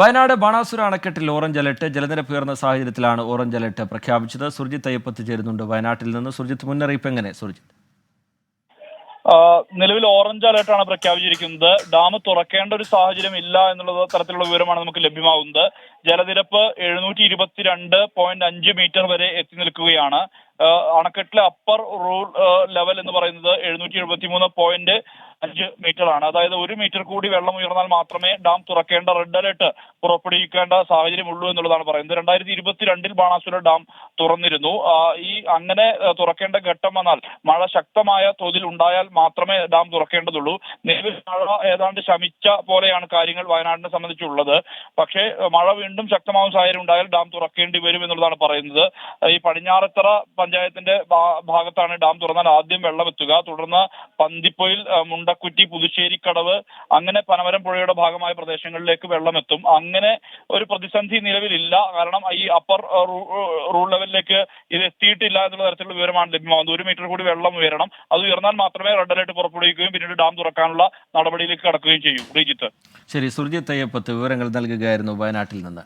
വയനാട് ബാണാസുര അണക്കെട്ടിൽ orange alert ജലനിരപ്പ് ഉയർന്ന സാഹചര്യത്തിലാണ് ഓറഞ്ച് അലർട്ട് പ്രഖ്യാപിച്ചത്. സുർജിത്ത് അയ്യപ്പത്ത് ചേരുന്നുണ്ട്. വയനാട്ടിൽ നിന്ന് സുർജിത്ത് മുന്നറിയിപ്പ് എങ്ങനെ സുർജിത്ത്? നിലവിൽ ഓറഞ്ച് അലർട്ടാണ് പ്രഖ്യാപിച്ചിരിക്കുന്നത്. ഡാം തുറക്കേണ്ട ഒരു സാഹചര്യം ഇല്ല എന്നുള്ള തരത്തിലുള്ള വിവരമാണ് നമുക്ക് ലഭ്യമാകുന്നത്. ജലനിരപ്പ് എഴുന്നൂറ്റി ഇരുപത്തിരണ്ട് പോയിന്റ് അഞ്ച് മീറ്റർ വരെ എത്തി നിൽക്കുകയാണ്. അണക്കെട്ടിലെ അപ്പർ റൂൾ ലെവൽ എന്ന് പറയുന്നത് എഴുന്നൂറ്റി എഴുപത്തി മൂന്ന് പോയിന്റ് അഞ്ച് മീറ്റർ ആണ്. അതായത് ഒരു മീറ്റർ കൂടി വെള്ളം ഉയർന്നാൽ മാത്രമേ ഡാം തുറക്കേണ്ട റെഡ് അലേർട്ട് പുറപ്പെടുവിക്കേണ്ട സാഹചര്യമുള്ളൂ എന്നുള്ളതാണ് പറയുന്നത്. രണ്ടായിരത്തി ഇരുപത്തിരണ്ടിൽ ബാണാസുര ഡാം തുറന്നിരുന്നു. ഈ അങ്ങനെ തുറക്കേണ്ട ഘട്ടം വന്നാൽ മഴ ശക്തമായ തോതിൽ ഉണ്ടായാൽ മാത്രമേ ഡാം തുറക്കേണ്ടതുള്ളൂ. നിലവിൽ മഴ ഏതാണ്ട് ശമിച്ച പോലെയാണ് കാര്യങ്ങൾ വയനാടിനെ സംബന്ധിച്ചുള്ളത്. പക്ഷേ മഴ വീണ്ടും ശക്തമാവുന്ന സാഹചര്യം ഉണ്ടായാൽ ഡാം തുറക്കേണ്ടി വരും എന്നുള്ളതാണ് പറയുന്നത്. ഈ പടിഞ്ഞാറത്തറ പഞ്ചായത്തിന്റെ ഭാഗത്താണ് ഡാം തുറന്നാൽ ആദ്യം വെള്ളം എത്തുക. തുടർന്ന് പന്തിപ്പൊയിൽ മുണ്ടക്കുറ്റി പുതുശ്ശേരിക്കടവ് അങ്ങനെ പനമരം പുഴയുടെ ഭാഗമായ പ്രദേശങ്ങളിലേക്ക് വെള്ളം എത്തും. അങ്ങനെ ഒരു പ്രതിസന്ധി നിലവിലില്ല. കാരണം ഈ അപ്പർ റൂൾ ലെവലിലേക്ക് ഇത് എത്തിയിട്ടില്ല എന്നുള്ള തരത്തിലുള്ള വിവരമാണ് ലഭ്യമാകുന്നത്. ഒരു മീറ്റർ കൂടി വെള്ളം ഉയരണം. അത് ഉയർന്നാൽ മാത്രമേ റെഡ് അലർട്ട് പുറപ്പെടുവിക്കുകയും പിന്നീട് ഡാം തുറക്കാനുള്ള നടപടിയിലേക്ക് കടക്കുകയും ചെയ്യൂ. ശ്രീജിത്ത് ശരി സുർജിത്ത് അയ്യപ്പത്ത് വിവരങ്ങൾ നൽകുകയായിരുന്നു വയനാട്ടിൽ നിന്ന്.